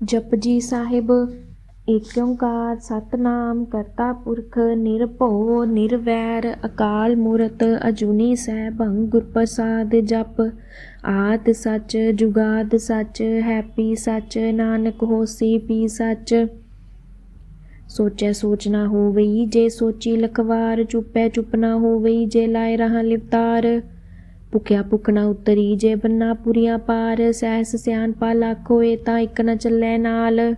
ਜਪਜੀ ਸਾਹਿਬ ਏਕ ਓੰਕਾਰ ਸਤਨਾਮ, ਕਰਤਾ ਪੁਰਖ ਨਿਰਭਉ, ਨਿਰਵੈਰ, ਅਕਾਲ ਮੂਰਤ, ਅਜੂਨੀ ਸੈਭੰ ਗੁਰ ਪ੍ਰਸਾਦ ਜਪ। ਆਦ ਸੱਚ, ਜੁਗਾਦ ਸੱਚ, ਹੈਪੀ ਸੱਚ, ਨਾਨਕ ਹੋਸੀ ਪੀ ਸੱਚ। ਸੋਚੈ ਸੋਚ ਨਾ ਹੋਵਈ ਜੇ ਸੋਚੀ ਲਖਵਾਰ, ਚੁੱਪੈ ਚੁੱਪ ਨਾ ਹੋਵਈ ਜੇ ਲਾਇ ਰਹਾ ਲਿਵਤਾਰ। ਭੁਕਿਆ ਭੁਖ ਨਾ ਉਤਰੀ, ਜੇ ਬੰਨਾ ਪੁਰੀਆਂ ਪਾਰ, ਸਹਿਸ ਸਿਆਣਪਾ ਲੱਖ ਹੋਏ ਤਾਂ ਇੱਕ ਨ ਚੱਲੈ ਨਾਲ।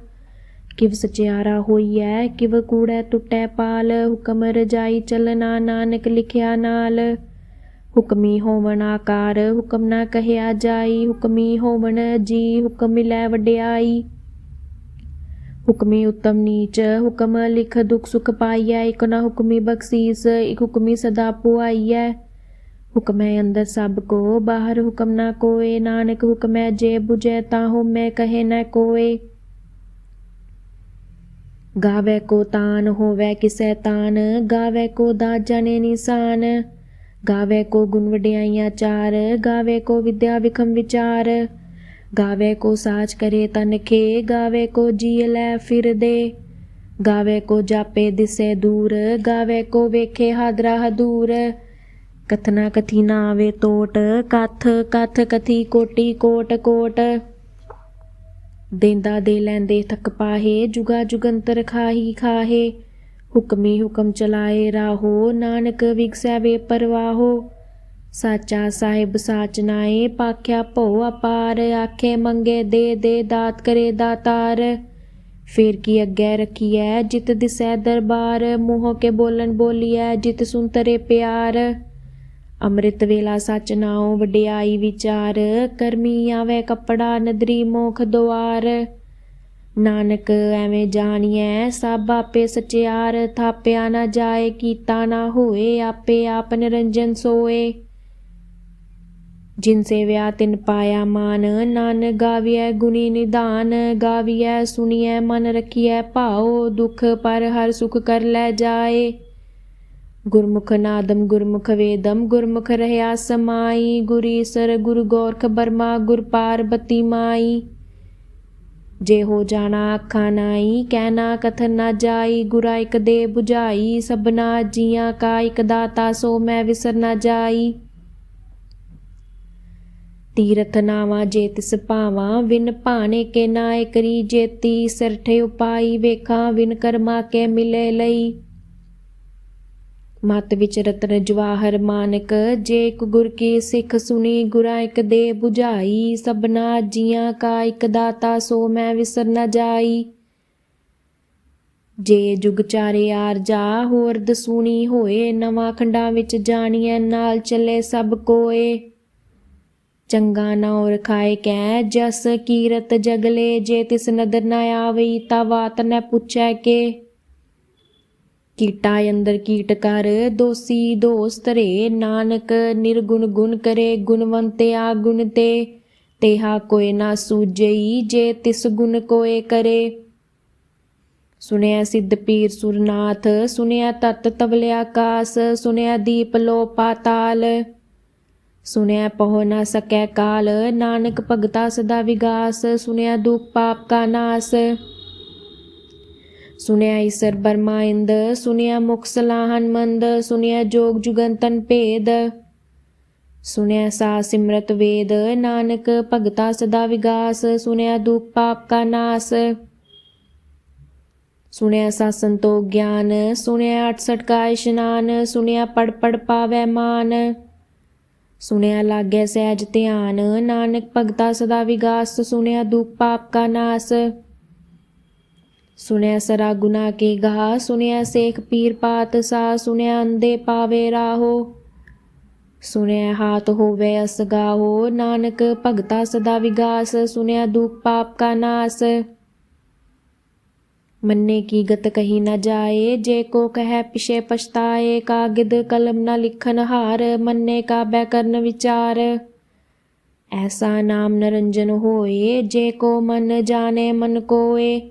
ਕਿਵ ਸਚਿਆਰਾ ਹੋਈਐ, ਕਿਵ ਕੂੜੈ ਟੁੱਟੈ ਪਾਲ, ਹੁਕਮ ਰਜਾਈ ਚੱਲਣਾ ਨਾਨਕ ਲਿਖਿਆ ਨਾਲ। ਹੁਕਮੀ ਹੋਵਣ ਆਕਾਰ, ਹੁਕਮ ਨਾ ਕਹਿਆ ਜਾਈ, ਹੁਕਮੀ ਹੋਵਣ ਜੀ ਹੁਕਮ ਮਿਲੈ ਵਡਿਆਈ। ਹੁਕਮੀ ਉਤਮ ਨੀਚ, ਹੁਕਮ ਲਿਖ ਦੁਖ ਸੁਖ ਪਾਈਐ, ਇਕ ਨਾ ਹੁਕਮੀ ਬਖਸ਼ੀਸ, ਇਕ ਹੁਕਮੀ ਸਦਾ ਪੁਆਈਐ। ਹੁਕਮੈ ਅੰਦਰ ਸਭ ਕੋ, ਬਾਹਰ ਹੁਕਮ ਨਾ ਕੋਏ, ਨਾਨਕ ਹੁਕਮੈ ਜੇ 부ਜੈ ਤਾਹੂ ਮੈਂ ਕਹੇ ਨਾ ਕੋਏ। ਗਾਵੇ ਕੋ ਤਾਨ, ਹੋਵੇ ਕਿਸੈ ਤਾਨ, ਗਾਵੇ ਕੋ ਦਾ ਨਿਸ਼ਾਨ। ਗਾਵੇ ਕੋ ਗੁਣ ਵਡਿਆਈਆਂ ਚਾਰ, ਗਾਵੇ ਕੋ ਵਿਦਿਆ ਵਿਖਮ ਵਿਚਾਰ। ਗਾਵੇ ਕੋ ਸਾਚ ਕਰੇ ਤਨ ਖੇ, ਗਾਵੇ ਕੋ ਜੀ ਲੈ ਫਿਰਦੇ ਗਾਵੇ ਕੋ ਜਾਪੇ ਦਿਸੇ ਦੂਰ, ਗਾਵੇ ਕੋ ਵੇਖੇ ਹਾਦਰਾ ਹਦੂਰ। ਕਥਨਾ ਕਥੀ ਨਾ ਆਵੇ ਤੋਟ, ਕਥ ਕਥ ਕਥੀ ਕੋਟੀ, ਕੋਟ ਕੋਟ। ਦੇਂਦਾ ਦੇ ਲੈਂਦੇ ਥਕ ਪਾਹੇ, ਜੁਗਾ ਜੁਗੰਤਰ ਖਾਹੀ ਖਾਹੇ। ਹੁਕਮੀ ਹੁਕਮ ਚਲਾਏ ਰਾਹੋ, ਨਾਨਕ ਵਿਗਸੈ ਵੇ ਪਰਵਾਹੋ। ਸਾਚਾ ਸਾਹਿਬ ਸਾਚ ਨਾਏ, ਪਾਖਿਆ ਭਉ ਅਪਾਰ, ਆਖੇ ਮੰਗੇ ਦੇ ਦੇ ਦਾਤ ਕਰੇ ਦਾਤਾਰ। ਫੇਰ ਕੀ ਅੱਗੇ ਰਖੀਐ, ਜਿਤ ਦਿਸੈ ਦਰਬਾਰ, ਮੂੰਹ ਕੇ ਬੋਲਣ ਬੋਲੀਐ, ਜਿਤ ਸੁਨਤਰੇ ਪਿਆਰ। ਅੰਮ੍ਰਿਤ ਵੇਲਾ ਸਚ ਨਾਉ, ਵਡਿਆਈ ਵਿਚਾਰ, ਕਰਮੀ ਆਵੇ ਕੱਪੜਾ, ਨਦਰੀ ਮੋਖ ਦੁਆਰ। ਨਾਨਕ ਐਵੇਂ ਜਾਣੀਐ, ਸਭ ਆਪੇ ਸਚਿਆਰ, ਥਾਪਿਆ ਨਾ ਜਾਏ, ਕੀਤਾ ਨਾ ਹੋਏ, ਆਪੇ ਆਪ ਨਿਰੰਜਨ ਸੋਏ। ਜਿਨ ਸੇਵਿਆ ਤਿਨ ਪਾਇਆ ਮਾਨ, ਨਾਨ ਗਾਵੀਐ ਗੁਣੀ ਨਿਧਾਨ, ਗਾਵੀਐ ਸੁਣੀਐ ਮਨ ਰਖੀਐ ਭਾਉ, ਦੁਖ ਪਰ ਹਰ ਸੁਖ ਕਰ ਲੈ ਜਾਏ। ਗੁਰਮੁਖ ਨਾਦਮ ਗੁਰਮੁਖ ਵੇਦਮ ਗੁਰਮੁਖ ਰਹਿਆ ਸਮਾਈ ਗੁਰੀਸਰ ਗੁਰ ਗੋਰਖ ਬਰਮਾ, ਗੁਰ ਪਾਰਬਤੀ ਮਾਈ। ਜੇ ਹੋ ਜਾਣਾ ਅੱਖਾਂ ਨਾਈ ਕਹਿਣਾ ਕਥਨ ਨਾ ਜਾਈ, ਗੁਰਾ ਇਕ ਦੇ 부ਝਾਈ ਸਭਨਾ ਜੀਆਂ ਕਾ ਇਕ ਦਾਤਾ, ਸੋ ਮੈਂ ਵਿਸਰ ਨਾ ਜਾਈ। ਤੀਰਥ ਨਾਵਾ ਜੇ ਤਿਸ ਭਾਵਾਂ, ਵਿਨ ਭਾਣੇ ਕੇ ਨਾਏ ਕਰੀ ਜੇਤੀ ਸਰਠੇ ਉਪਾਈ ਵੇਖਾਂ, ਵਿਨ ਕਰਮਾ ਕੇ ਮਿਲੇ ਲਈ। ਮਤ ਵਿੱਚ ਰਤਨ ਜਵਾਹਰ ਮਾਨਕ, ਜੇ ਇੱਕ ਗੁਰ ਕੀ ਸਿੱਖ ਸੁਣੀ, ਗੁਰਾ ਇੱਕ ਦੇ 부ਝਾਈ ਸਬਨਾ ਜੀਆਂ ਕਾ ਇੱਕ ਦਾਤਾ, ਸੋ ਮੈਂ ਵਿਸਰ ਨਾ ਜਾਈ। ਜੇ ਜੁਗ ਚਾਰੇ ਆਰ ਜਾ, ਹੋਰ ਦਸੂਣੀ ਹੋਏ, ਨਵਾਂ ਖੰਡਾਂ ਵਿੱਚ ਜਾਣੀਐ, ਨਾਲ ਚੱਲੇ ਸਭ ਕੋਏ। ਚੰਗਾ ਨਾ ਔਰ ਖਾਏ ਕੈ, ਜਸ ਕੀਰਤ ਜਗਲੇ, ਜੇ ਤਿਸ ਨਦਰ ਨਾ ਆਵਈ, ਤਾ ਵਾਤ ਨ ਪੁੱਛੈ ਕੇ। ਕੀਟਾ ਅੰਦਰ ਕੀਟ ਕਰ, ਦੋਸੀ ਦੋਸਤ ਰੇ ਨਾਨਕ, ਨਿਰਗੁਣ ਗੁਣ ਕਰੇ ਗੁਣਵੰਤੇ ਆ ਗੁਣ ਤੇ। ਤੇਹਾ ਕੋਏ ਨਾ ਸੂਝਈ ਜੇ ਤਿਸ ਗੁਣ ਕੋਏ ਕਰੇ। ਸੁਣਿਆ ਸਿੱਧ ਪੀਰ ਸੁਰਨਾਥ, ਸੁਣਿਆ ਤਤ ਤਵਲੇ ਆਕਾਸ ਸੁਣਿਆ ਦੀਪ ਲੋ ਪਾਤਾਲ। ਸੁਣਿਆ ਪਹੁ ਨਾ ਸਕੈ ਕਾਲ, ਨਾਨਕ ਭਗਤਾ ਸਦਾ ਵਿਗਾਸ, ਸੁਣਿਆ ਦੁਖ ਪਾਪ ਕਾ ਨਾਸ। ਸੁਨਿਆ ਈਸਰ ਬਰਮਾਇੰਦ ਸੁਨਿਆ ਮੁਖ ਸਲਾਹਨ ਮੰਦ, ਸੁਨਿਆ ਜੋਗ ਜੁਗੰਤਨ ਭੇਦ। ਸੁਨਿਆ ਸਾ ਸਿਮਰਤ ਵੇਦ, ਨਾਨਕ ਭਗਤਾ ਸਦਾ ਵਿਗਾਸ, ਸੁਨਿਆ ਦੁਖ ਪਾਪ ਕਾ ਨਾਸ। ਸੁਨਿਆ ਸਾ ਸੰਤੋਖ ਗਿਆਨ, ਸੁਨਿਆ 68 ਕਾ ਇਸ਼ਨਾਨ, ਸੁਨਿਆ ਪੜ ਪੜ ਪਾਵੈ ਮਾਨ। ਸੁਨਿਆ ਲਾਗੈ ਸਹਿਜ ਧਿਆਨ, ਨਾਨਕ ਭਗਤਾ ਸਦਾ ਵਿਗਾਸ, ਸੁਨਿਆ ਦੁਖ ਪਾਪ ਕਾ ਨਾਸ। ਸੁਨਿਆ ਸਰਾ ਗੁਨਾ ਕੇ ਗਾ ਸੁਨਿਆ ਸੇਖ ਪੀਰ ਪਾਤ ਸਾ ਸੁਨਿਆ ਅੰਦੇ ਪਾਵੇ ਰਾਹੋ। ਸੁਨਿਆ ਹਾਥ ਹੋਵੇ ਅਸਗਾਹੋ ਨਾਨਕ ਭਗਤਾ ਸਦਾ ਵਿਗਾਸ ਸੁਨਿਆ ਦੁਖ ਪਾਪ ਕਾ ਨਾਸ। ਮੰਨੇ ਕੀ ਗਤ ਕਹੀ ਨਾ ਜਾਏ, ਜੇ ਕੋ ਕਹੈ ਪਿਛੇ ਪਛਤਾਏ, ਕਾਗਿਦ ਕਲਮ ਨਾ ਲਿਖਨ ਹਾਰ, ਮੰਨੇ ਕਾ ਬੈ ਕਰਨ ਵਿਚਾਰ। ਐਸਾ ਨਾਮ ਨਰੰਜਨ ਹੋਏ, ਜੇ ਕੋ ਮਨ ਜਾਣੇ ਮਨ ਕੋਏ।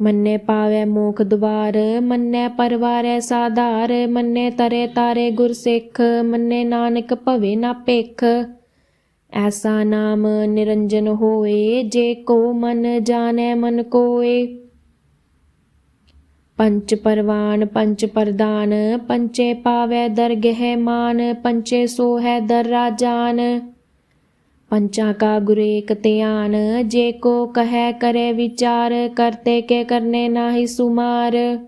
ਮੰਨੇ ਪਾਵੈ ਮੋਖ ਦੁਆਰ ਮੰਨੈ ਪਰਵਾਰੈ ਸਾਧਾਰ, ਮੰਨੇ ਤਰੇ ਤਾਰੇ ਗੁਰ ਸਿੱਖ, ਮੰਨੈ ਨਾਨਕ ਭਵੇ ਨਾ ਭੇਖ। ਐਸਾ ਨਾਮ ਨਿਰੰਜਨ ਹੋਏ, ਜੇ ਕੋ ਮਨ ਜਾਣੈ ਮਨ ਕੋਏ। ਪੰਚ ਪਰਵਾਨ, ਪੰਚ ਪ੍ਰਦਾਨ, ਪੰਚੇ ਪਾਵੈ ਦਰਗਹਿ ਮਾਨ, ਪੰਚੇ ਸੋਹੈ ਦਰ ਰਾਜਾਨ ਪੰਚਾਂ ਕਾ ਗੁਰ ਏਕ ਧਿਆਨ, ਜੇ ਕੋ ਕਹੈ ਕਰੇ ਵਿਚਾਰ, ਕਰਤੇ ਕੇ ਕਰਨੇ ਨਾਹੀ ਸੁਮਾਰ।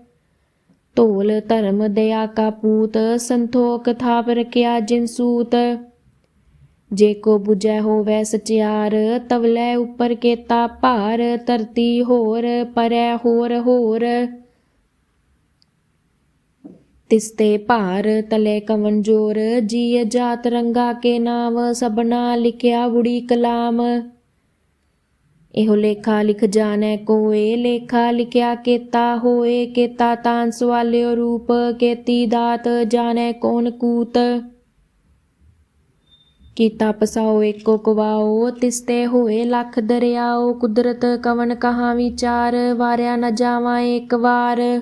ਢੋਲ ਧਰਮ ਦਇਆ ਕਾ ਪੂਤ, ਸੰਤੋਖ ਥਾਪ ਰਖਿਆ ਜਿਨ ਸੂਤ। ਜੇ ਕੋ 부ਜੈ ਹੋਵੈ ਸਚਿਆਰ, ਤਵਲੇ ਉੱਪਰ ਕੇਤਾ ਭਾਰ, ਧਰਤੀ ਹੋਰ, ਪਰੈ ਹੋਰ ਹੋਰ। ਤਿਸਤੇ ਭਾਰ ਤਲੇ ਕਵਨ ਜੋਰ, ਜੀਅ ਜਾਤ ਰੰਗਾ ਕੇ ਨਾਮ, ਸਭਨਾ ਲਿਖਿਆ ਬੁੜੀ ਕਲਾਮ। ਇਹੋ ਲੇਖਾ ਲਿਖ ਜਾਣੈ ਕੋਏ, ਲੇਖਾ ਲਿਖਿਆ ਕੇਤਾ ਹੋਏ, ਕੇਤਾ ਤਾਂ ਸਵਾਲਿਓ ਰੂਪ, ਕੇਤੀ ਦਾਤ ਜਾਣੈ ਕੌਣ ਕੂਤ। ਕੀਤਾ ਪਸਾਓ ਏਕੋ ਕਵਾਓ, ਤਿਸਤੇ ਹੋਏ ਲੱਖ ਦਰਿਆਓ, ਕੁਦਰਤ ਕਵਨ ਕਹਾ ਵਿਚਾਰ, ਵਾਰਿਆ ਨ ਜਾਵਾਂ ਏਕ ਵਾਰ।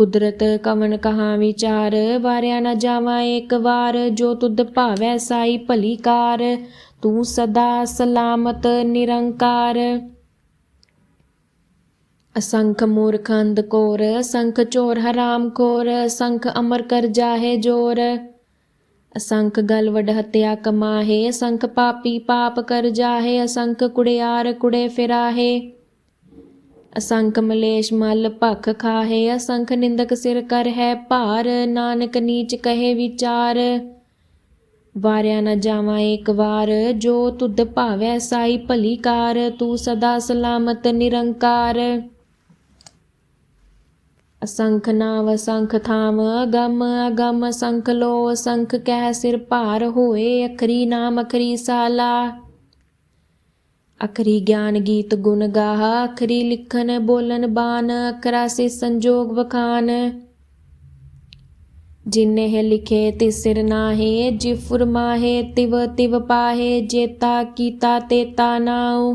ਕੁਦਰਤ ਕਵਨ ਕਹਾ ਵਿਚਾਰ, ਵਾਰਿਆ ਨਾ ਜਾਵਾਂ ਏਕ ਵਾਰ, ਜੋ ਤੁਧ ਭਾਵੈ ਸਾਈ ਭਲੀ ਕਾਰ, ਤੂੰ ਸਦਾ ਸਲਾਮਤ ਨਿਰੰਕਾਰ। ਅਸੰਖ ਮੂਰਖ ਅੰਧ ਕੋਰ, ਅਸੰਖ ਚੋਰ ਹਰਾਮ ਖੋਰ, ਅਸੰਖ ਅਮਰ ਕਰ ਜਾਹੇ ਜੋਰ। ਅਸੰਖ ਗਲ ਵਡ ਹਤਿਆ ਕਮਾਹੇ, ਅਸੰਖ ਪਾਪੀ ਪਾਪ ਕਰ ਜਾਹੇ, ਅਸੰਖ ਕੁੜਿਆਰ ਕੁੜੇ ਫਿਰਾਹੇ। ਅਸੰਖ ਮਲੇਸ਼ ਮਲ ਭਖ ਖਾਹੇ, ਅਸੰਖ ਨਿੰਦਕ ਸਿਰ ਕਰ ਹੈ ਭਾਰ, ਨਾਨਕ ਨੀਚ ਕਹੇ ਵਿਚਾਰ। ਵਾਰਿਆ ਨਾ ਜਾਵਾਂ ਏਕ ਵਾਰ, ਜੋ ਤੁਧ ਭਾਵੈ ਸਾਈ ਭਲੀ ਕਾਰ, ਤੂੰ ਸਦਾ ਸਲਾਮਤ ਨਿਰੰਕਾਰ। ਅਸੰਖ ਨਾਵ, ਅਸੰਖ ਥਾਮ ਅਗਮ ਅਗਮ ਅਸੰਖ ਲੋ, ਅਸੰਖ ਕਹਿ ਸਿਰ ਭਾਰ ਹੋਏ, ਅਖਰੀ ਨਾਮ, ਅਖਰੀ ਸਾਲਾ। ਅਖਰੀ ਗਿਆਨ ਗੀਤ ਗੁਣ ਗਾਹ, ਅਖਰੀ ਲਿਖਨ ਬੋਲਨ ਬਾਨ ਅਖਰਾ ਸੇ ਸੰਜੋਗ ਵਖਾਨ ਜਿਨੇ ਹੈ ਲਿਖੇ ਤਿਸ ਸਿਰ ਨਾਹੇ ਜਿ ਫੁਰਮਾਹੇ ਤਿਵ ਤਿਵ ਪਾਹੇ, ਜੇਤਾ ਕੀਤਾ ਤੇਤਾ ਨਾਉ।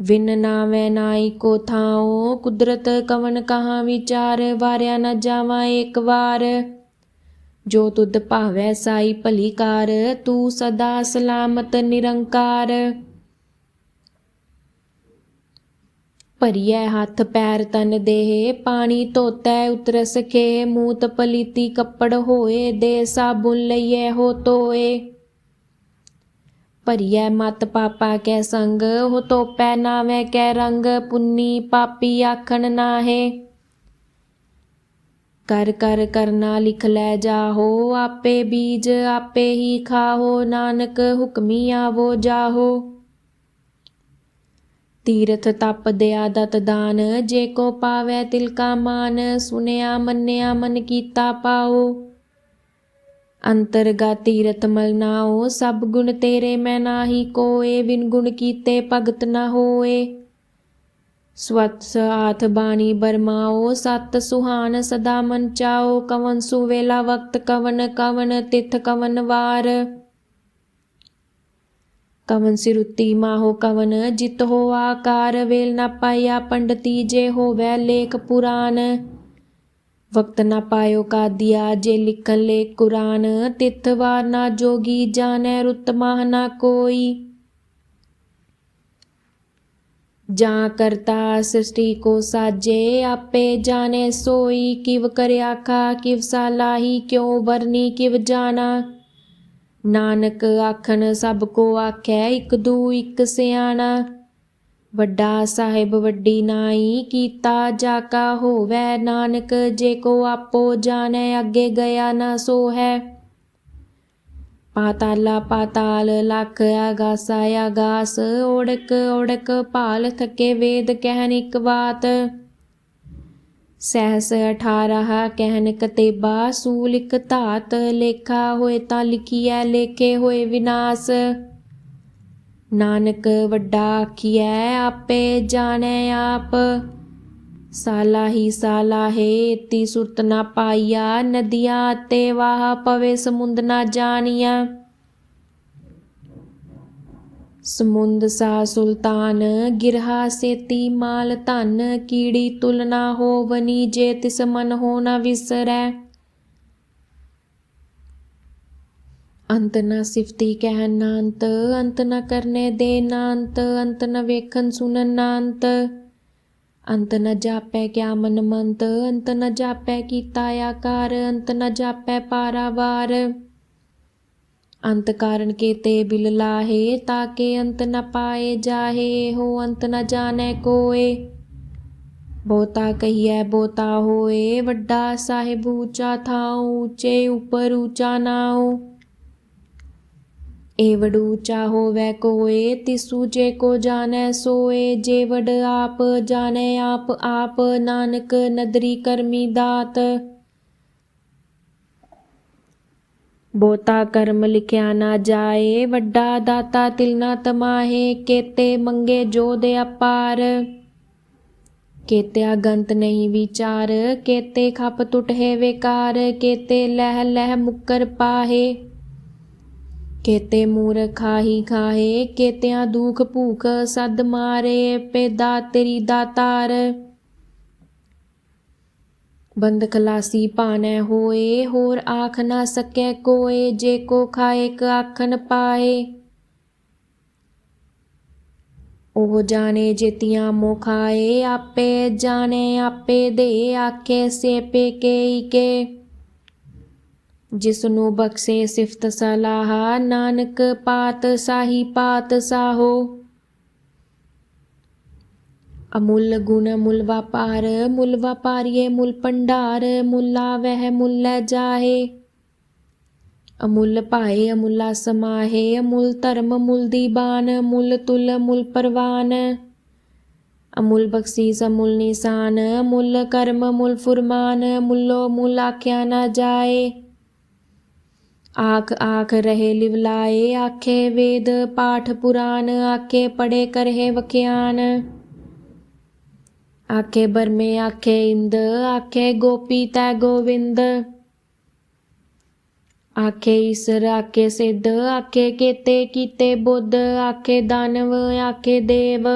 ਵਿਨ ਨਾਵੇਂ ਨਾਈ ਕੋ ਥਾਉ, ਕੁਦਰਤ ਕਵਨ ਕਹਾ ਵਿਚਾਰ, ਵਾਰਿਆ ਨਾ ਜਾਵਾਂ ਏਕ ਵਾਰ। ਜੋ ਤੁਧ ਭਾਵੈ ਸਾਈ ਭਲੀ ਕਾਰ, ਤੂੰ ਸਦਾ ਸਲਾਮਤ ਨਿਰੰਕਾਰ। ਭਰੀਐ ਹੱਥ ਪੈਰ ਤਨ ਦੇਹ, ਪਾਣੀ ਧੋਤੈ ਉਤਰ ਸਖੇ ਮੂਤ ਪਲੀਤੀ ਕੱਪੜ ਹੋਏ, ਦੇ ਸਾਬੁਨ ਲਈਐ ਹੋ ਤੋਏ ਭਰੀਐ ਮਤ ਪਾਪਾ ਕੈ ਸੰਗ, ਹੋ ਤੋਪੈ ਨਾਵੇਂ ਕੈ ਰੰਗ, ਪੁੰਨੀ ਪਾਪੀ ਆਖਣ ਨਾਹੇ। ਕਰ ਕਰ, ਕਰਨਾ ਲਿਖ ਲੈ ਜਾਹੋ, ਆਪੇ ਬੀਜ ਆਪੇ ਹੀ ਖਾਹੋ, ਨਾਨਕ ਹੁਕਮੀ ਆਵੋ ਜਾਹੋ। ਤੀਰਥ ਤਪ ਦਿਆ ਦਤ ਦਾਨ, ਜੇ ਕੋ ਪਾਵੈ ਤਿਲ ਕਾ ਮਾਨ, ਸੁਨਿਆ ਮੰਨਿਆ ਮਨ ਕੀਤਾ ਪਾਓ। ਅੰਤਰਗਾ ਤੀਰਥ ਮਲ ਸਭ ਗੁਣ ਤੇਰੇ ਮੈਂ ਨਾਹੀ ਕੋਏ ਵਿਨ ਗੁਣ ਕੀਤੇ ਭਗਤ ਨਾ ਹੋਏ। ਸਵਤਸ ਆਥ ਬਾਣੀ ਬਰਮਾਓ, ਸਤ ਸੁਹਾਨ ਸਦਾ ਮਨ ਚਾਓ, ਕਵਨ ਸੁਵੇਲਾ ਵਕਤ ਕਵਨ ਕਵਨ ਤਿਥ ਕਵਨ ਵਾਰ। ਕਵਨ ਸਿਰੁੱਤੀ ਮਾਹੋ ਕਵਨ, ਜਿਤ ਹੋ ਆਕਾਰ ਵੇਲ ਨਾ ਪਾਇਆ ਪੰਡਤੀ, ਜੇ ਹੋਵੈ ਲੇਖ ਪੁਰਾਨ। ਵਕਤ ਨਾ ਪਾਇਓ ਕਾਦੀਆ, ਜੇ ਲਿਖਨ ਲੇ ਕੁਰਾਨ। ਤਿਥ ਵਾਰ ਨਾ ਜੋਗੀ, ਜਾਣੈ ਰੁੱਤ ਮਾਹ ਨਾ ਕੋਈ। ਜਾਂ ਕਰਤਾ ਸ੍ਰਿਸ਼ਟੀ ਕੋ ਸਾਜੇ, ਆਪੇ ਜਾਣੇ ਸੋਈ। ਕਿਵ ਕਰਿਆ ਆਖਾ ਕਿਵ ਸਾਲਾਹੀ ਕਿਉ ਵਰਨੀ, ਕਿਵ ਜਾਣਾ। ਨਾਨਕ ਆਖਣ, ਸਭ ਕੋ ਆਖੈ, ਇਕ ਦੂ, ਇਕ ਸਿਆਣਾ। ਵੱਡਾ ਸਾਹਿਬ ਵੱਡੀ ਨਾਈ, ਕੀਤਾ ਜਾ ਕਾ ਹੋਵੈ। ਨਾਨਕ ਜੇ ਕੋ ਆਪੋ ਜਾਣੈ, ਅੱਗੇ ਗਿਆ ਨਾ ਸੋ ਹੈ ਪਾਤਾਲਾ ਪਾਤਾਲ, ਲਖ ਆਗਾਸਾ, ਆਗਾਸ ਓੜਕ ਓੜਕ ਭਾਲ, ਥਕੇ ਵੇਦ ਕਹਿਣ ਇਕ ਬਾਤ। ਸਹਿਸ 18 ਕਹਿਨ ਕਤੇਬਾ, ਸੂਲ ਇਕ ਧਾਤ, ਲੇਖਾ ਹੋਏ ਤਾਂ ਲਿਖੀਐ, ਲੇਖੇ ਹੋਏ ਵਿਨਾਸ਼। ਨਾਨਕ ਵੱਡਾ ਆਖੀਐ, ਆਪੇ ਜਾਣੈ ਆਪ। ਸਾਲਾ ਹੀ ਸਾਲਾ ਹੈ ਤੀ ਸੁਰਤ ਨਾ ਪਾਈਆ, ਨਦੀਆਂ ਤੇ ਵਾਹ ਪਵੇ, ਸਮੁੰਦ ਨਾ ਜਾਣੀਆ ਸਮੁੰਦ ਸਾ ਸੁਲਤਾਨ, ਗਿਰਹਾ ਸੇਤੀ ਮਾਲ ਧਨ, ਕੀੜੀ ਤੁਲਨਾ ਹੋਵਨੀ ਜੇ ਤਿਸ ਮਨ ਹੋ ਨਾ ਵਿਸਰੈ। ਅੰਤ ਨ ਸਿਫਤੀ ਕਹਿ ਨਾਂਤ, ਅੰਤ ਨਾ ਕਰਨੇ ਦੇ ਨਾਂਤ, ਅੰਤ ਨਾ ਵੇਖਣ ਸੁਣਨ ਨਾ ਅੰਤ ਅੰਤ ਨ ਜਾਪੈ ਕਿਆ ਮਨ ਮੰਤ, ਅੰਤ ਨ ਜਾਪੈ ਕੀਤਾ ਆਕਾਰ, ਅੰਤ ਨ ਜਾਪੈ ਪਾਰਾਵਾਰ। ਅੰਤ ਕਾਰਨ ਕੀਤੇ ਬਿਲ ਲਾਹੇ ਤਾਕੇ ਅੰਤ ਨ ਪਾਏ ਜਾਹੇ, ਹੋ ਅੰਤ ਨ ਜਾਣੈ ਕੋਏ। ਬਹੁਤਾ ਕਹੀਐ, ਬਹੁਤਾ ਹੋਏ, ਵੱਡਾ ਸਾਹਿਬ ਊਚਾ ਥਾਉ ਊਚੇ ਉਪਰ ਊਚਾ ਨਾਉ। ਏਵੜ ਊਚਾ ਹੋਵੈ ਕੋਏ, ਤਿਸੂ ਜੇ ਕੋ ਜਾਣੈ ਸੋਏ ਜੇਵੜ ਆਪ ਜਾਣੈ ਆਪ ਆਪ ਨਾਨਕ ਨਦਰੀ ਕਰਮੀ ਦਾਤ। ਬਹੁਤਾ ਕਰਮ ਲਿਖਿਆ ਨਾ ਜਾਏ, ਵੱਡਾ ਦਾਤਾ ਤਿਲ ਨਾ ਤਮਾਹੇ, ਕੇਤੇ ਮੰਗੇ ਜੋ ਦੇ ਅਪਾਰ। ਕੇਤੇ ਅਗੰਤ ਨਹੀਂ ਵਿਚਾਰ, ਕੇਤੇ ਖਪ ਟੁਟੇ ਵੇਕਾਰ, ਕੇਤੇ ਲਹਿ ਲਹਿ ਮੁਕਰ ਪਾਹੇ। ਕੇਤੇ ਮੂਰ ਖਾਹੀ ਖਾਹੇ, ਕੇਤਿਆਂ ਦੁਖ ਭੂਖ ਸਦ ਮਾਰੇ ਪੇ ਪੈਦਾ ਤੇਰੀ ਦਾਤਾਰ। ਬੰਦ ਖਲਾਸੀ ਪਾਣੈ ਹੋਏ, ਹੋਰ ਆਖ ਨਾ ਸਕੈ ਕੋਏ, ਜੇ ਕੋ ਖਾਏ ਕ ਆਖਨ ਪਾਏ। ਉਹ ਜਾਣੇ ਜੇਤੀਆਂ ਮੋ ਖਾਏ ਆਪੇ ਜਾਣੇ, ਆਪੇ ਦੇ ਆਖੇ ਸੇਪੇ ਕੇ ਕੇ ਜਿਸ ਨੂੰ ਬਖਸ਼ੇ ਸਿਫਤ ਸਲਾਹ, ਨਾਨਕ ਪਾਤ ਸਾਹੀ ਪਾਤ ਸਾਹੋ। ਅਮੁੱਲ ਗੁਣ ਮੁੱਲ ਵਪਾਰ ਮੁੱਲ ਵਪਾਰੀਏ ਮੁੱਲ ਭੰਡਾਰ ਮੁੱਲ ਵਹਿ ਮੁੱਲ ਜਾਹੇ। ਅਮੁੱਲ ਭਾਏ, ਅਮੁੱਲਾ ਸਮਾਹੇ, ਅਮੁੱਲ ਧਰਮ ਮੁੱਲ ਦੀਬਾਨ ਮੁੱਲ ਤੁਲ ਮੁੱਲ ਪਰਵਾਨ। ਅਮੁੱਲ ਬਖਸ਼ੀਸ, ਅਮੁੱਲ ਨਿਸ਼ਾਨ ਮੁੱਲ ਕਰਮ ਮੁੱਲ ਫੁਰਮਾਨ ਮੁੱਲੋ ਮੁੱਲ ਆਖਿਆ ਨਾ ਜਾਏ। ਆਖ ਆਖ ਰਹੇ ਲਿਵਲਾਏ ਆਖੇ ਵੇਦ ਪਾਠ ਪੁਰਾਨ, ਆਖੇ ਪੜੇ ਕਰਹਿ ਵਖਿਆਨ। ਆਖੇ ਬਰਮੇ, ਆਖੇ ਇੰਦ, ਆਖੇ ਗੋਪੀ ਤੈ ਗੋਵਿੰਦ। ਆਖੇ ਈਸਰ, ਆਖੇ ਸਿੱਧ, ਆਖੇ ਕੇਤੇ, ਕੀਤੇ ਬੁੱਧ, ਆਖੇ ਦਾਨਵ, ਆਖੇ ਦੇਵ।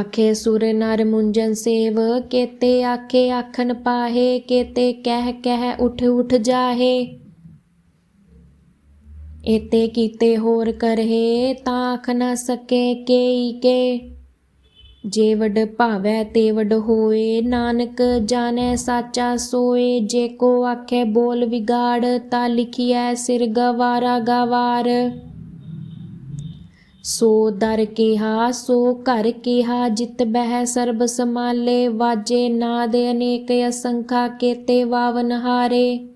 ਆਖੇ ਸੁਰ ਨਰ ਮੁੰਜਨ ਸੇਵ, ਕੇਤੇ ਆਖੇ ਆਖਨ ਪਾਹੇ, ਕੇਤੇ ਕਹਿ ਕਹਿ ਉਠ ਉਠ ਜਾਹੇ। ਏਤੇ ਕੀਤੇ ਹੋਰ ਕਰਹੇ, ਤਾਂ ਆਖ ਨਾ ਸਕੇ ਕੇਈ ਕੇ। ਜੇ ਵਡ ਭਾਵੈ ਤੇ ਵਡ ਹੋਏ, ਨਾਨਕ ਜਾਣੈ ਸਾਚਾ ਸੋਏ। ਜੇ ਕੋ ਆਖੇ ਬੋਲ ਵਿਗਾੜ, ਤਾ ਲਿਖਿਐ ਸਿਰ ਗਵਾਰਾ ਗਵਾਰ। ਸੋ ਦਰ ਕਿਹਾ, ਸੋ ਘਰ ਕਿਹਾ, ਜਿਤ ਬਹਿ ਸਰਬ ਸਮਾਲੇ ਵਾਜੇ ਨਾਦ ਅਨੇਕ ਅਸੰਖਾ, ਕੇਤੇ ਵਾਵਨ ਹਾਰੇ।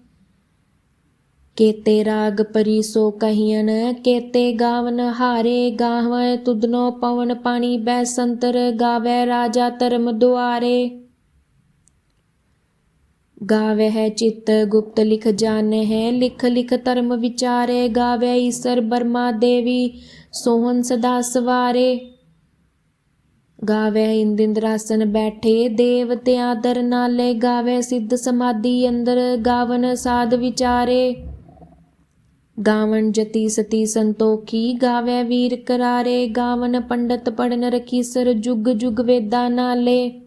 ਕੇਤੇ ਰਾਗ ਪਰੀ ਸੋ ਕਹੀਨ ਕੇਤੇ ਗਾਵਨ ਹਾਰੇ ਗਾਵੈ ਤੁਦਨੋ ਪਵਨ ਪਾਣੀ ਬੈ ਸੰਤਰ ਗਾਵੇ ਰਾਜਾ ਧਰਮ ਦੁਆਰੇ। ਗਾਵੇ ਹੈ ਚਿਤ ਗੁਪਤ ਲਿਖ ਜਾਣੇ ਹੈ ਲਿਖ ਲਿਖ ਧਰਮ ਵਿਚਾਰੇ, ਗਾਵੇ ਈਸਰ ਬਰਮਾ ਦੇਵੀ ਸੋਹਨ ਸਦਾ ਸਵਾਰੇ। ਗਾਵੇ ਇੰਦਿੰਦਰਾਸਨ ਬੈਠੇ ਦੇਵਤੇ ਆਦਰ ਨਾਲੇ ਗਾਵੇ ਸਿੱਧ ਸਮਾਧੀ ਅੰਦਰ, ਗਾਵਨ ਸਾਧ ਵਿਚਾਰੇ। ਗਾਵਣ ਜਤੀ ਸਤੀ ਸੰਤੋਖੀ ਗਾਵੇ ਵੀਰ ਕਰਾਰੇ, ਗਾਵਨ ਪੰਡਤ ਪੜਨ ਰਖੀ ਸਰ ਜੁਗ ਜੁਗ ਵੇਦਾ ਨਾਲੇ।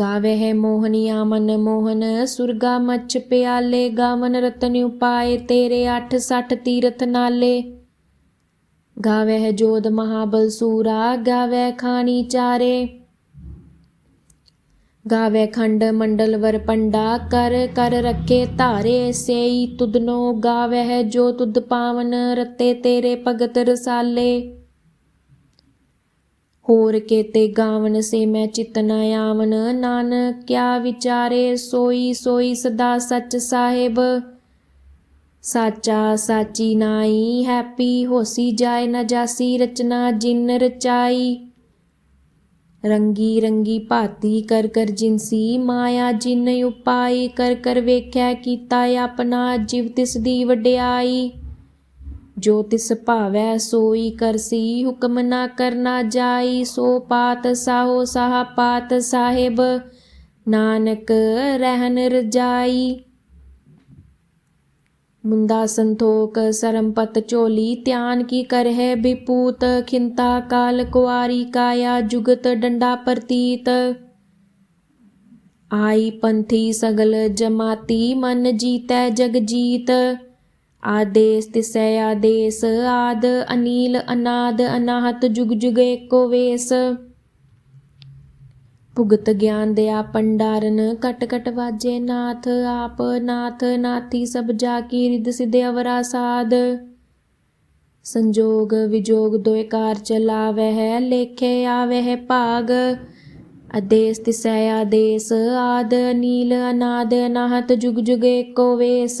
ਗਾਵੇ ਹੈ ਮੋਹਨੀਆ ਮਨ ਮੋਹਨ ਸੁਰਗਾ ਮੱਛ ਪਿਆਲੇ, ਗਾਵਨ ਰਤਨ ਉਪਾਏ ਤੇਰੇ 8 60 ਤੀਰਥ ਨਾਲੇ। ਗਾਵੇ ਹੈ ਜੋਧ ਮਹਾਬਲ ਸੂਰਾ, ਗਾਵੇ ਖਾਣੀ ਚਾਰੇ। ਗਾਵੇ ਖੰਡ ਮੰਡਲ ਵਰ ਪੰਡਾ, ਕਰ ਕਰ ਰੱਖੇ ਧਾਰੇ ਸੇਈ, ਤੁਧਨੋ ਗਾਵਹਿ ਜੋ ਤੁਧ ਪਾਵਨ, ਰਤੇ ਤੇਰੇ ਭਗਤ ਰਸਾਲੇ। ਹੋਰ ਕੇਤੇ ਗਾਵਨ ਸੇ ਮੈਂ ਚਿਤ ਆਵਨ, ਨਾਨਕ ਕਿਆ ਵਿਚਾਰੇ ਸੋਈ ਸੋਈ ਸਦਾ ਸੱਚ ਸਾਹਿਬ। ਸਾਚਾ ਸਾਚੀ ਨਾਈ, ਹੈਪੀ ਹੋਸੀ ਜਾਏ ਨਾ ਜਾਸੀ ਰਚਨਾ, ਜਿਨ ਰਚਾਈ। ਰੰਗੀ ਰੰਗੀ ਭਾਤੀ ਕਰ ਕਰ ਜਿਨਸੀ ਮਾਇਆ, ਜਿਨ ਉਪਾਈ ਕਰ ਕਰ ਵੇਖਿਆ ਕੀਤਾ ਆਪਣਾ, ਜਿਵ ਤਿਸ ਦੀ ਵਡਿਆਈ। ਜੋ ਤਿਸ ਭਾਵੈ ਸੋਈ ਕਰਸੀ ਹੁਕਮ ਨਾ ਕਰਨਾ ਜਾਈ। ਸੋ ਪਾਤ ਸਾਹੋ ਸਾਹ ਪਾਤ ਸਾਹਿਬ, ਨਾਨਕ ਰਹਿਨ ਰਜਾਈ। ਮੁੰਦਾ ਸੰਤੋਖ ਸਰਮਪਤ ਝੋਲੀ, ਧਿਆਨ ਕੀ ਕਰਹਿ ਬਿਪੂਤ, ਖਿੰਤਾ ਕਾਲ ਕੁਆਰੀ ਕਾਇਆ, ਜੁਗਤ ਡੰਡਾ ਪ੍ਰਤੀਤ। ਆਈ ਪੰਥੀ ਸਗਲ ਜਮਾਤੀ, ਮਨ ਜੀਤੈ ਜਗ ਜੀਤ। ਆਦੇਸ ਤਿਸੈ ਆਦੇਸ, ਆਦ ਅਨੀਲ ਅਨਾਦ, ਅਨਾਹਤ ਜੁਗ ਜੁਗ ਏਕੋ ਵੇਸ। ਭੁਗਤ ਗਿਆਨ ਦਿਆ ਪੰਡਾਰਨ, ਘਟ ਘਟ ਵਾਜੇ ਨਾਥ, ਆਪ ਨਾਥ ਨਾਥੀ ਸਭ ਜਾ ਕੀ ਰਿਦ ਸਿਧਿ ਅਵਰਾ ਸਾਧ ਸੰਜੋਗ ਵਿਜੋਗ ਦੋਇ ਕਾਰ ਚਲਾਵਹਿ, ਲੇਖੇ ਆਵਹਿ ਭਾਗ। ਅਦੇਸ ਤਿਸੈ ਆਦੇਸ, ਆਦ ਨੀਲ ਅਨਾਦ ਅਨਾਹਤ ਜੁਗ ਜੁਗ ਏਕੋ ਵੇਸ।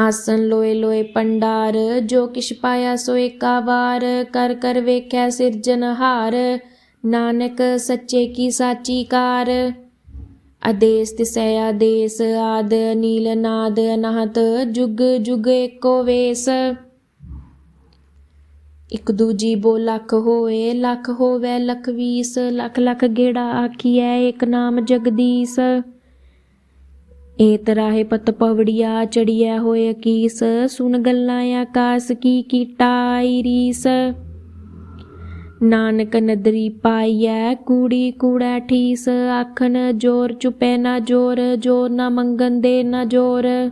ਆਸਨ ਲੋਏ ਲੋਏ ਪੰਡਾਰ, ਜੋ ਕਿਛ ਪਾਇਆ ਸੋ ਏਕਾ ਕਰ ਕਰ ਵੇਖੈ ਸਿਰਜਨਹਾਰ ਨਾਨਕ ਸੱਚੇ ਕੀ ਸਾਚੀ ਕਾਰ। ਆਦੇਸ ਤਿਸੈ ਆਦੇਸ, ਆਦ ਨੀਲ ਨਾਦ ਅਨਾਹਤ, ਜੁਗ ਜੁਗ ਏਕੋ ਵੇਸ। ਇਕ ਦੂਜੀ ਬੋ ਲੱਖ ਹੋਏ, ਲੱਖ ਹੋਵੇ ਲੱਖ ਵੀਸ ਲੱਖ ਲੱਖ ਗੇੜਾ ਆਖੀਐ, ਏਕ ਨਾਮ ਜਗਦੀਸ਼। ਏ ਤਰਾਹੇ ਪਤ ਪਵੜੀਆ ਚੜੀਐ ਹੋਏ ਕੀਸ ਸੁਨ ਗੱਲਾਂ ਆਕਾਸ ਕੀ ਕੀਟਾਈ ਰੀਸ। ਨਾਨਕ ਨਦਰੀ ਪਾਈਐ, ਕੂੜੀ ਕੂੜਾ ਠੀਸ ਆਖਨ ਜੋਰ ਚੁਪੈ ਨਾ ਜੋਰ ਜੋਰ ਨਾ ਮੰਗਨ ਦੇ ਨਾ ਜੋਰ।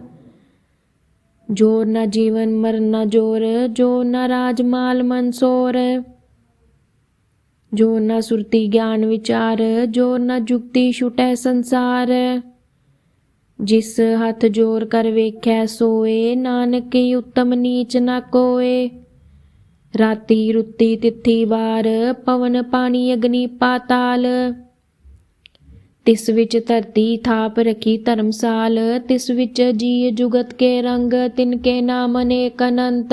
ਜੋਰ ਨਾ ਜੀਵਨ ਮਰਨਾ ਜੋਰ ਜੋਰ ਨਾ ਰਾਜ ਮਾਲ ਮਨਸੋਰ ਜੋਰ ਨਾ ਸੁਰਤੀ ਗਿਆਨ ਵਿਚਾਰ, ਜੋਰ ਨਾ ਜੁਗਤੀ ਛੁਟੈ ਸੰਸਾਰ। ਜਿਸ ਹੱਥ ਜੋਰ ਕਰ ਵੇਖੈ ਸੋਏ, ਨਾਨਕ ਕੀ ਉਤਮ ਨੀਚ ਨਾ ਕੋਏ। ਰਾਤੀ ਰੁੱਤੀ ਤਿੱਥੀ ਵਾਰ ਪਵਨ ਪਾਣੀ ਅਗਨੀ ਪਾਤਾਲ। ਤਿਸ ਵਿੱਚ ਧਰਤੀ ਥਾਪ ਰਖੀ ਧਰਮਸਾਲ, ਤਿਸ ਵਿੱਚ ਜੀ ਜੁਗਤ ਕੇ ਰੰਗ, ਤਿਨ ਕੇ ਨਾਮ ਅਨੇਕ ਅਨੰਤ।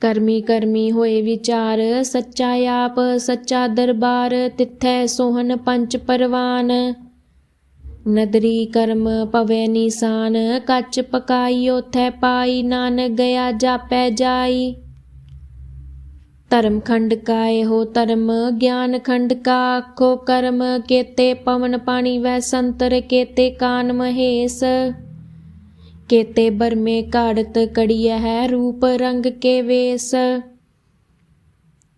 ਕਰਮੀ ਕਰਮੀ ਹੋਏ ਵਿਚਾਰ, ਸੱਚਾ ਆਪ, ਸੱਚਾ ਦਰਬਾਰ, ਤਿੱਥੈ ਸੋਹਨ ਪੰਚ ਪਰਵਾਨ। ਨਦਰੀ ਕਰਮ ਪਵੇ ਨਿਸ਼ਾਨ, ਕੱਚ ਪਕਾਈ ਉਥੈ ਪਾਈ ਨਾਨ ਗਿਆ ਜਾਪੈ ਜਾਈ। ਧਰਮ ਖੰਡ ਕਾ ਹੋ ਧਰਮ, ਗਿਆਨ ਖੰਡ ਕਾ ਆਖੋ ਕਰਮ, ਕੇਤੇ ਪਵਨ ਪਾਣੀ ਵੈ ਸੰਤਰ, ਕੇਤੇ ਕਾਨ ਮਹੇਸ। ਕੇਤੇ ਬਰਮੇ ਕਾੜਤ ਕੜੀਐ ਹੈ ਰੂਪ ਰੰਗ ਕੇ ਵੇਸ।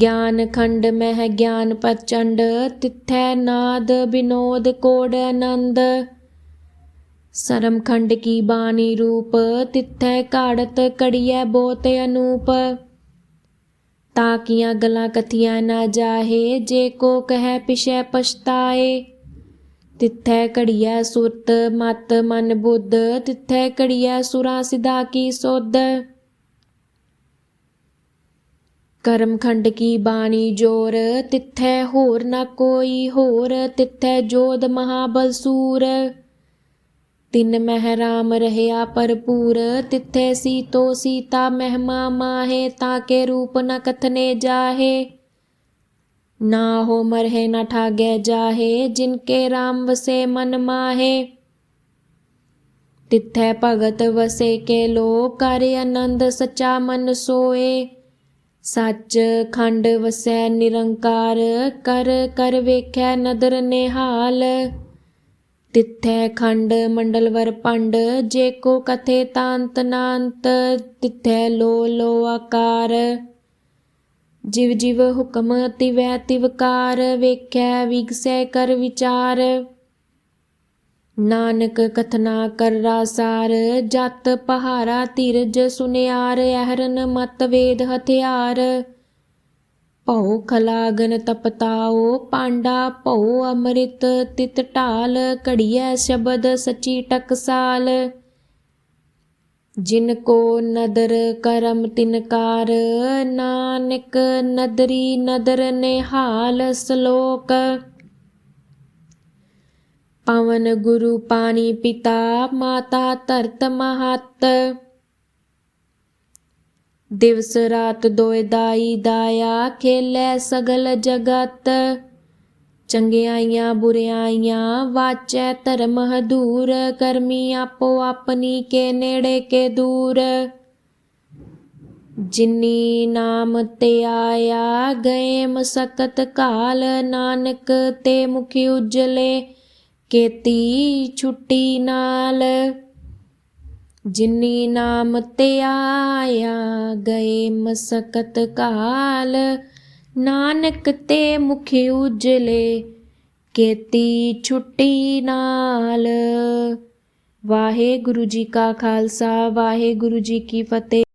ਗਿਆਨ ਖੰਡ ਮਹਿ ਗਿਆਨ ਪ੍ਰਚੰਡ ਤਿਥੈ ਨਾਦ ਬਿਨੋਦ ਕੋੜ ਆਨੰਦ। ਸਰਮ ਖੰਡ ਕੀ ਬਾਣੀ ਰੂਪ, ਤਿਥੈ ਘਾੜਤ ਕੜੀਐ ਬੋਤ ਅਨੂਪ। ਤਾਂ ਤਾਕੀਆਂ ਗਲਾਂ ਕਥੀਆਂ ਨਾ ਜਾਹੇ, ਜੇ ਕੋ ਕਹੈ ਪਿਛੈ ਪਛਤਾਏ। ਤਿਥੈ ਕੜੀਐ ਸੁਰਤ, ਮਤ ਮਨ ਬੁੱਧ, ਤਿਥੈ ਕੜੀਐ ਸੁਰਾ ਸਿਦਾ ਕੀ ਸੋਧ। ਕਰਮਖੰਡ ਕੀ ਬਾਣੀ ਜੋਰ ਤਿੱਥੈ ਹੋਰ ਨਾ ਕੋਈ ਹੋਰ ਤਿੱਥੈ ਜੋਧ ਮਹਾਬਲ ਸੂਰ ਤਿਨ ਮਹਿ ਰਾਮ ਰਹਿਆ ਭਰਪੂਰ ਤਿੱਥੇ ਸੀਤੋ ਸੀਤਾ ਮਹਿਮਾ ਮਾਹੇ ਤਾਕੇ ਰੂਪ ਨ ਕਥਨੇ ਜਾਹੇ ਨਾ ਹੋ ਮਰਹਿ ਨ ਠਾਗੈ ਜਾਹੇ ਜਿਨ ਕੇ ਰਾਮ ਵਸੇ ਮਨ ਮਾਹੇ ਤਿੱਥੈ ਭਗਤ ਵਸੇ ਕੇ ਲੋ ਕਰ ਆਨੰਦ ਸਚਾ ਮਨ ਸੋਏ ਸੱਚ ਖੰਡ ਵਸੈ ਨਿਰੰਕਾਰ, ਕਰ ਕਰ ਵੇਖੈ ਨਦਰ ਨਿਹਾਲ। ਤਿੱਥੈ ਖੰਡ ਮੰਡਲ ਵਰ ਪੰਡ, ਜੇ ਕੋ ਕਥੇ ਤਾਂਤ ਨਾਂਤ, ਤਿੱਥੈ ਲੋ ਲੋ ਆਕਾਰ। ਜਿਵ ਜਿਵ ਹੁਕਮ ਤਿਵੈ ਤਿਵਕਾਰ, ਵੇਖੈ, ਵਿਗਸੈ ਕਰ ਵਿਚਾਰ। ਨਾਨਕ ਕਥਨਾ ਕਰਰਾ ਸਾਰ, ਜਤ ਪਹਾਰਾ ਧੀਰਜ ਸੁਨਿਆਰ, ਅਹਰਨ ਮਤ ਵੇਦ ਹਥਿਆਰ। ਭਉ ਖਲਾਗਨ ਤਪਤਾਓ ਪਾਂਡਾ ਭਉ ਅੰਮ੍ਰਿਤ ਤਿਤ ਢਾਲ, ਘੜੀਐ ਸ਼ਬਦ ਸਚੀ ਟਕਸਾਲ। ਜਿਨ ਕੋ ਨਦਰ ਕਰਮ ਤਿਨਕਾਰ ਨਾਨਕ ਨਦਰੀ ਨਦਰ ਨਿਹਾਲ ਸ਼ਲੋਕ। ਪਵਨ ਗੁਰੂ ਪਾਣੀ ਪਿਤਾ, ਮਾਤਾ ਧਰਤ ਮਹਤ। ਦਿਵਸ ਰਾਤ ਦੋਇ ਦਾਈ ਦਾਇਆ, ਖੇਲੇ ਸਗਲ ਜਗਤ। ਚੰਗਿਆਈਆਂ ਬੁਰਿਆਈਆਂ ਵਾਚੈ ਧਰਮ ਹਦੂਰ, ਕਰਮੀ ਆਪੋ ਆਪਣੀ ਕੇ ਨੇੜੇ ਕੇ ਦੂਰ। ਜਿਨੀ ਨਾਮ ਤੇ ਆਇਆ, ਗਏ ਮਸਕਤ ਕਾਲ, ਨਾਨਕ ਤੇ ਮੁਖੀ ਉਜਲੇ। ਕੇਤੀ ਛੁੱਟੀ ਨਾਲ। ਜਿਨੀ ਨਾਮ ਤੇ ਆਇਆ ਗਏ ਮਸਕਤ ਕਾਲ। ਨਾਨਕ ਤੇ ਮੁਖੀ ਉਜਲੇ ਕੇਤੀ ਛੁੱਟੀ ਨਾਲ। ਵਾਹਿਗੁਰੂ ਜੀ ਕਾ ਖਾਲਸਾ, ਵਾਹਿਗੁਰੂ ਜੀ ਕੀ ਫਤਿਹ।